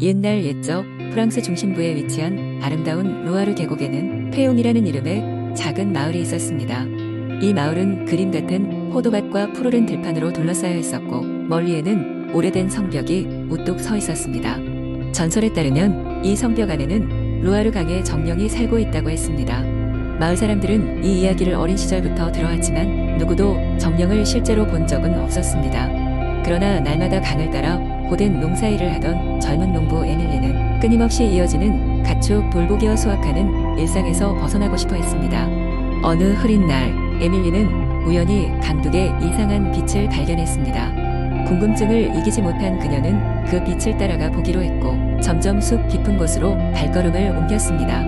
옛날 옛적 프랑스 중심부에 위치한 아름다운 루아르 계곡에는 페용이라는 이름의 작은 마을이 있었습니다. 이 마을은 그림 같은 포도밭과 푸르른 들판으로 둘러싸여 있었고 멀리에는 오래된 성벽이 우뚝 서 있었습니다. 전설에 따르면 이 성벽 안에는 루아르 강의 정령이 살고 있다고 했습니다. 마을 사람들은 이 이야기를 어린 시절부터 들어왔지만 누구도 정령을 실제로 본 적은 없었습니다. 그러나 날마다 강을 따라 고된 농사일을 하던 젊은 농부 에밀리는 끊임없이 이어지는 가축 돌보기와 수확하는 일상에서 벗어나고 싶어 했습니다. 어느 흐린 날, 에밀리는 우연히 강둑에 이상한 빛을 발견했습니다. 궁금증을 이기지 못한 그녀는 그 빛을 따라가 보기로 했고 점점 숲 깊은 곳으로 발걸음을 옮겼습니다.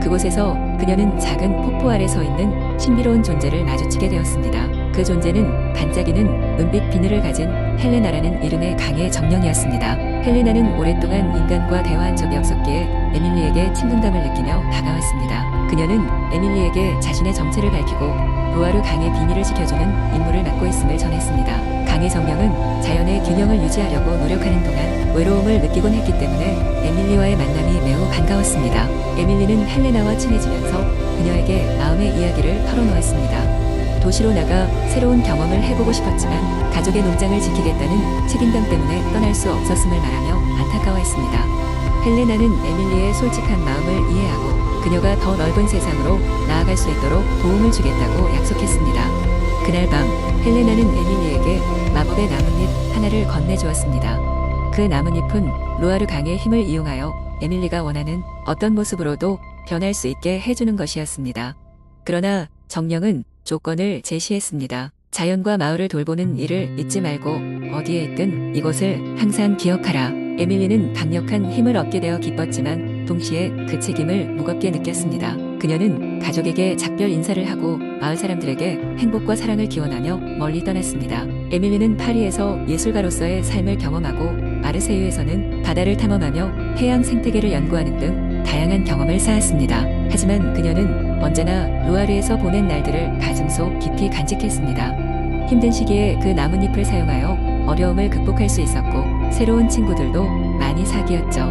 그곳에서 그녀는 작은 폭포 아래 서 있는 신비로운 존재를 마주치게 되었습니다. 그 존재는 반짝이는 은빛 비늘을 가진 헬레나라는 이름의 강의 정령이었습니다. 헬레나는 오랫동안 인간과 대화한 적이 없었기에 에밀리에게 친근감을 느끼며 다가왔습니다. 그녀는 에밀리에게 자신의 정체를 밝히고 로아르 강의 비밀을 지켜주는 임무를 맡고 있음을 전했습니다. 강의 정령은 자연의 균형을 유지하려고 노력하는 동안 외로움을 느끼곤 했기 때문에 에밀리와의 만남이 매우 반가웠습니다. 에밀리는 헬레나와 친해지면서 그녀에게 마음의 이야기를 털어놓았습니다. 도시로 나가 새로운 경험을 해보고 싶었지만 가족의 농장을 지키겠다는 책임감 때문에 떠날 수 없었음을 말하며 안타까워했습니다. 헬레나는 에밀리의 솔직한 마음을 이해하고 그녀가 더 넓은 세상으로 나아갈 수 있도록 도움을 주겠다고 약속했습니다. 그날 밤 헬레나는 에밀리에게 마법의 나뭇잎 하나를 건네주었습니다. 그 나뭇잎은 루아르 강의 힘을 이용하여 에밀리가 원하는 어떤 모습으로도 변할 수 있게 해주는 것이었습니다. 그러나 정령은 조건을 제시했습니다. 자연과 마을을 돌보는 일을 잊지 말고 어디에 있든 이곳을 항상 기억하라. 에밀리는 강력한 힘을 얻게 되어 기뻤지만 동시에 그 책임을 무겁게 느꼈습니다. 그녀는 가족에게 작별 인사를 하고 마을 사람들에게 행복과 사랑을 기원하며 멀리 떠났습니다. 에밀리는 파리에서 예술가로서의 삶을 경험하고 마르세유에서는 바다를 탐험하며 해양 생태계를 연구하는 등 다양한 경험을 쌓았습니다. 하지만 그녀는 언제나 루아르에서 보낸 날들을 가슴속 깊이 간직했습니다. 힘든 시기에 그 나뭇잎을 사용하여 어려움을 극복할 수 있었고 새로운 친구들도 많이 사귀었죠.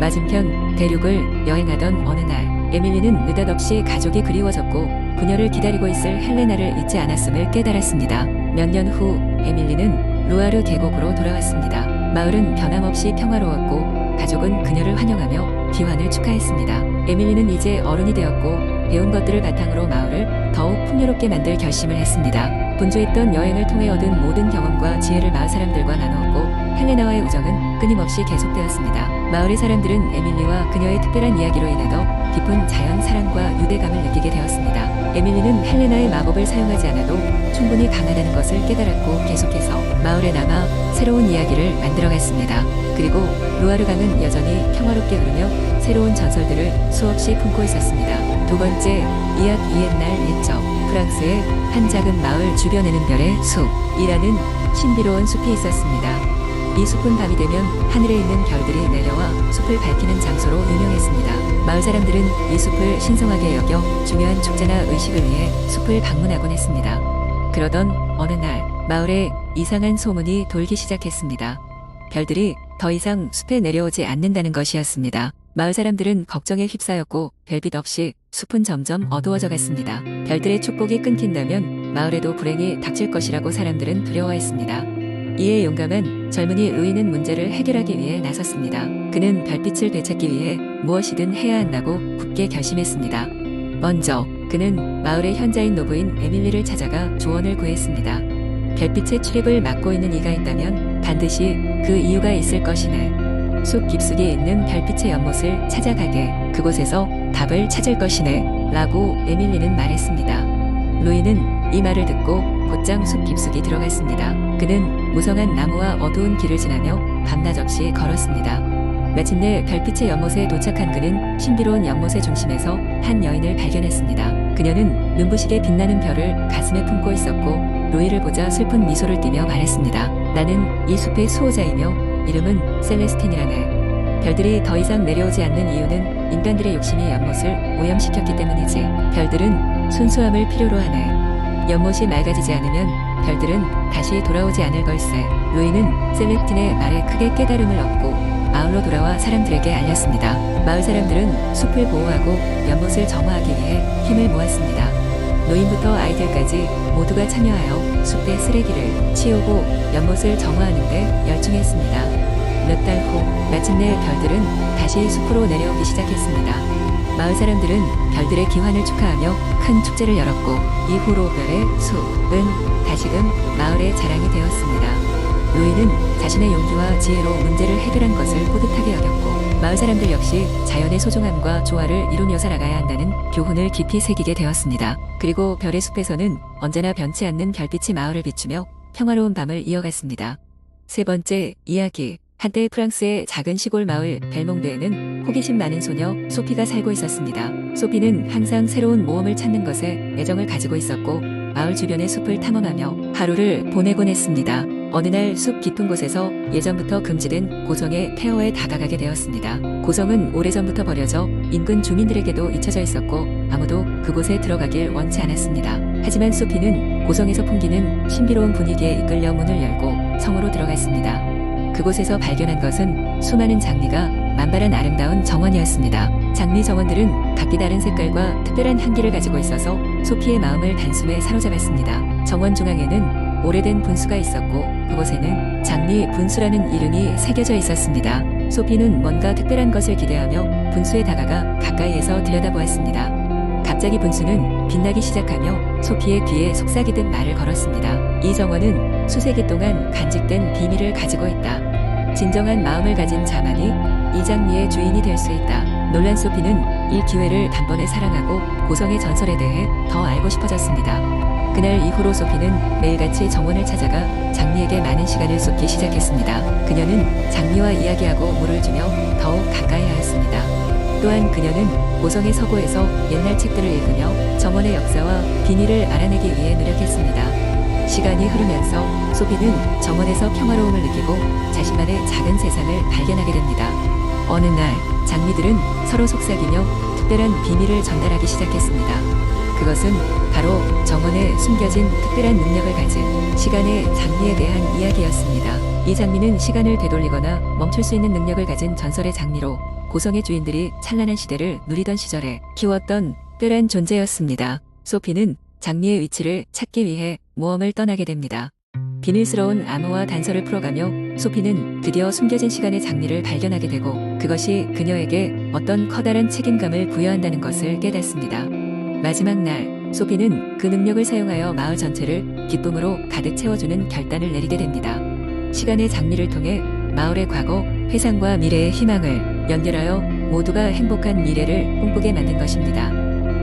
맞은편 대륙을 여행하던 어느 날 에밀리는 느닷없이 가족이 그리워졌고 그녀를 기다리고 있을 헬레나를 잊지 않았음을 깨달았습니다. 몇 년 후 에밀리는 루아르 계곡으로 돌아왔습니다. 마을은 변함없이 평화로웠고 가족은 그녀를 환영하며 귀환을 축하했습니다. 에밀리는 이제 어른이 되었고 배운 것들을 바탕으로 마을을 더욱 풍요롭게 만들 결심을 했습니다. 분주했던 여행을 통해 얻은 모든 경험과 지혜를 마을 사람들과 나누었고 헬레나와의 우정은 끊임없이 계속되었습니다. 마을의 사람들은 에밀리와 그녀의 특별한 이야기로 인해 더 깊은 자연 사랑과 유대감을 느끼게 되었습니다. 에밀리는 헬레나의 마법을 사용하지 않아도 충분히 강하다는 것을 깨달았고 계속해서 마을에 남아 새로운 이야기를 만들어갔습니다. 그리고 루아르 강은 여전히 평화롭게 흐르며 새로운 전설들을 수없이 품고 있었습니다. 두 번째, 이앗 이옛날 옛적 프랑스의 한 작은 마을 주변에는 별의 숲이라는 신비로운 숲이 있었습니다. 이 숲은 밤이 되면 하늘에 있는 별들이 내려와 숲을 밝히는 장소로 유명했습니다. 마을 사람들은 이 숲을 신성하게 여겨 중요한 축제나 의식을 위해 숲을 방문하곤 했습니다. 그러던 어느 날 마을에 이상한 소문이 돌기 시작했습니다. 별들이 더 이상 숲에 내려오지 않는다는 것이었습니다. 마을 사람들은 걱정에 휩싸였고 별빛 없이 숲은 점점 어두워져 갔습니다. 별들의 축복이 끊긴다면 마을에도 불행이 닥칠 것이라고 사람들은 두려워했습니다. 이에 용감한 젊은이 루이는 문제를 해결하기 위해 나섰습니다. 그는 별빛을 되찾기 위해 무엇이든 해야 한다고 굳게 결심했습니다. 먼저 그는 마을의 현자인 노부인 에밀리를 찾아가 조언을 구했습니다. 별빛의 출입을 막고 있는 이가 있다면 반드시 그 이유가 있을 것이네. 숲 깊숙이 있는 별빛의 연못을 찾아가게 그곳에서 답을 찾을 것이네. 라고 에밀리는 말했습니다. 루이는 이 말을 듣고 곧장 숲 깊숙이 들어갔습니다. 그는 무성한 나무와 어두운 길을 지나며 밤낮 없이 걸었습니다. 마침내 별빛의 연못에 도착한 그는 신비로운 연못의 중심에서 한 여인을 발견했습니다. 그녀는 눈부시게 빛나는 별을 가슴에 품고 있었고 루이를 보자 슬픈 미소를 띠며 말했습니다. 나는 이 숲의 수호자이며 이름은 셀레스틴이라네. 별들이 더 이상 내려오지 않는 이유는 인간들의 욕심이 연못을 오염시켰기 때문이지. 별들은 순수함을 필요로 하네. 연못이 맑아지지 않으면 별들은 다시 돌아오지 않을 걸세. 루이는 셀레스틴의 말에 크게 깨달음을 얻고 마을 마을로 돌아와 사람들에게 알렸습니다. 마을 사람들은 숲을 보호하고 연못을 정화하기 위해 힘을 모았습니다. 노인부터 아이들까지 모두가 참여하여 숲의 쓰레기를 치우고 연못을 정화하는데 열중했습니다. 몇 달 후 마침내 별들은 다시 숲으로 내려오기 시작했습니다. 마을 사람들은 별들의 기환을 축하하며 큰 축제를 열었고 이후로 별의 숲은 다시금 마을의 자랑이 되었습니다. 노인은 자신의 용기와 지혜로 문제를 해결한 것을 뿌듯하게 여겼고 마을 사람들 역시 자연의 소중함과 조화를 이루며 살아가야 한다는 교훈을 깊이 새기게 되었습니다. 그리고 별의 숲에서는 언제나 변치 않는 별빛이 마을을 비추며 평화로운 밤을 이어갔습니다. 세 번째 이야기 한때 프랑스의 작은 시골 마을 벨몽드에는 호기심 많은 소녀 소피가 살고 있었습니다. 소피는 항상 새로운 모험을 찾는 것에 애정을 가지고 있었고 마을 주변의 숲을 탐험하며 하루를 보내곤 했습니다. 어느 날 숲 깊은 곳에서 예전부터 금지된 고성의 폐허에 다가가게 되었습니다. 고성은 오래전부터 버려져 인근 주민들에게도 잊혀져 있었고 아무도 그곳에 들어가길 원치 않았습니다. 하지만 소피는 고성에서 풍기는 신비로운 분위기에 이끌려 문을 열고 성으로 들어갔습니다. 그곳에서 발견한 것은 수많은 장미가 만발한 아름다운 정원이었습니다. 장미 정원들은 각기 다른 색깔과 특별한 향기를 가지고 있어서 소피의 마음을 단숨에 사로잡았습니다. 정원 중앙에는 오래된 분수가 있었고 그곳에는 장미 분수라는 이름이 새겨져 있었습니다. 소피는 뭔가 특별한 것을 기대하며 분수에 다가가 가까이에서 들여다보았습니다. 갑자기 분수는 빛나기 시작하며 소피의 귀에 속삭이듯 말을 걸었습니다. 이 정원은 수세기 동안 간직된 비밀을 가지고 있다. 진정한 마음을 가진 자만이 이 장미의 주인이 될 수 있다. 놀란 소피는 이 기회를 단번에 사랑하고 고성의 전설에 대해 더 알고 싶어졌습니다. 그날 이후로 소피는 매일같이 정원을 찾아가 장미에게 많은 시간을 쏟기 시작했습니다. 그녀는 장미와 이야기하고 물을 주며 더욱 가까이 하였습니다. 또한 그녀는 고성의 서고에서 옛날 책들을 읽으며 정원의 역사와 비밀을 알아내기 위해 노력했습니다. 시간이 흐르면서 소피는 정원에서 평화로움을 느끼고 자신만의 작은 세상을 발견하게 됩니다. 어느 날 장미들은 서로 속삭이며 특별한 비밀을 전달하기 시작했습니다. 그것은 바로 정원에 숨겨진 특별한 능력을 가진 시간의 장미에 대한 이야기였습니다. 이 장미는 시간을 되돌리거나 멈출 수 있는 능력을 가진 전설의 장미로 고성의 주인들이 찬란한 시대를 누리던 시절에 키웠던 특별한 존재였습니다. 소피는 장미의 위치를 찾기 위해 모험을 떠나게 됩니다. 비밀스러운 암호와 단서를 풀어가며 소피는 드디어 숨겨진 시간의 장미를 발견하게 되고 그것이 그녀에게 어떤 커다란 책임감을 부여한다는 것을 깨닫습니다. 마지막 날 소피는 그 능력을 사용하여 마을 전체를 기쁨으로 가득 채워주는 결단을 내리게 됩니다. 시간의 장미를 통해 마을의 과거, 회상과 미래의 희망을 연결하여 모두가 행복한 미래를 꿈꾸게 만든 것입니다.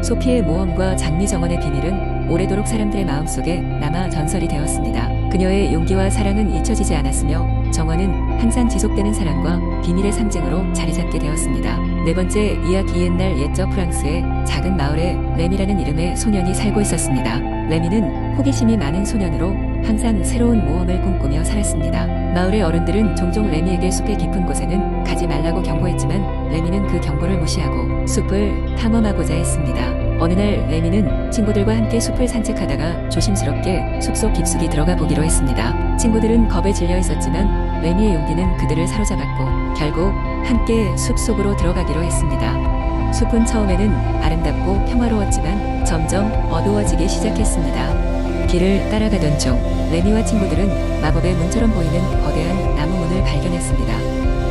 소피의 모험과 장미 정원의 비밀은 오래도록 사람들의 마음속에 남아 전설이 되었습니다. 그녀의 용기와 사랑은 잊혀지지 않았으며 정원은 항상 지속되는 사랑과 비밀의 상징으로 자리 잡게 되었습니다. 네 번째 이야기 옛날 옛적 프랑스의 작은 마을에 레미라는 이름의 소년이 살고 있었습니다. 레미는 호기심이 많은 소년으로 항상 새로운 모험을 꿈꾸며 살았습니다. 마을의 어른들은 종종 레미에게 숲의 깊은 곳에는 가지 말라고 경고했지만 레미는 그 경고를 무시하고 숲을 탐험하고자 했습니다. 어느 날 레미는 친구들과 함께 숲을 산책하다가 조심스럽게 숲속 깊숙이 들어가 보기로 했습니다. 친구들은 겁에 질려 있었지만 레미의 용기는 그들을 사로잡았고 결국 함께 숲 속으로 들어가기로 했습니다. 숲은 처음에는 아름답고 평화로웠지만 점점 어두워지기 시작했습니다. 길을 따라가던 중 레미와 친구들은 마법의 문처럼 보이는 거대한 나무 문을 발견했습니다.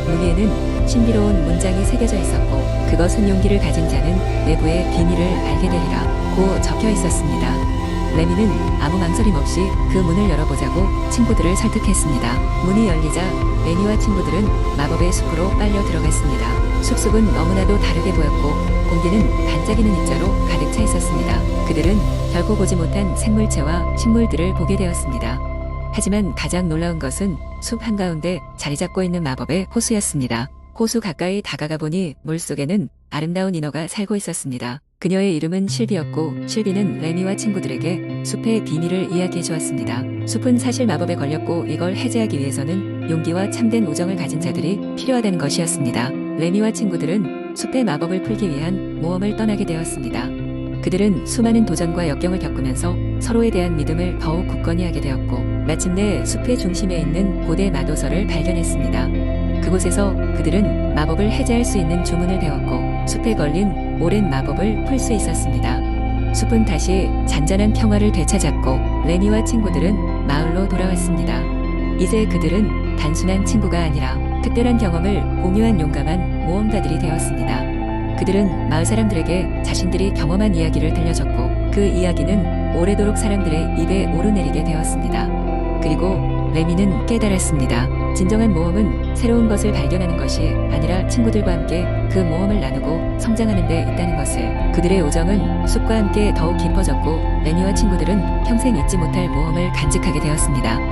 문 위에는 신비로운 문장이 새겨져 있었고 그것은 용기를 가진 자는 내부의 비밀을 알게 되리라 고 적혀 있었습니다. 레미는 아무 망설임 없이 그 문을 열어보자고 친구들을 설득했습니다. 문이 열리자 레미와 친구들은 마법의 숲으로 빨려 들어갔습니다. 숲속은 너무나도 다르게 보였고 공기는 반짝이는 입자로 가득 차 있었습니다. 그들은 결코 보지 못한 생물체와 식물들을 보게 되었습니다. 하지만 가장 놀라운 것은 숲 한가운데 자리 잡고 있는 마법의 호수였습니다. 호수 가까이 다가가 보니 물속에는 아름다운 인어가 살고 있었습니다. 그녀의 이름은 실비였고 실비는 레미와 친구들에게 숲의 비밀을 이야기해 주었습니다. 숲은 사실 마법에 걸렸고 이걸 해제하기 위해서는 용기와 참된 우정을 가진 자들이 필요하다는 것이었습니다. 레미와 친구들은 숲의 마법을 풀기 위한 모험을 떠나게 되었습니다. 그들은 수많은 도전과 역경을 겪으면서 서로에 대한 믿음을 더욱 굳건히 하게 되었고 마침내 숲의 중심에 있는 고대 마도서를 발견했습니다. 그곳에서 그들은 마법을 해제할 수 있는 주문을 배웠고 숲에 걸린 오랜 마법을 풀 수 있었습니다. 숲은 다시 잔잔한 평화를 되찾았고 레니와 친구들은 마을로 돌아왔습니다. 이제 그들은 단순한 친구가 아니라 특별한 경험을 공유한 용감한 모험가들이 되었습니다. 그들은 마을 사람들에게 자신들이 경험한 이야기를 들려줬고 그 이야기는 오래도록 사람들의 입에 오르내리게 되었습니다. 그리고 레미는 깨달았습니다. 진정한 모험은 새로운 것을 발견하는 것이 아니라 친구들과 함께 그 모험을 나누고 성장하는 데 있다는 것을 그들의 우정은 숲과 함께 더욱 깊어졌고 레미와 친구들은 평생 잊지 못할 모험을 간직하게 되었습니다.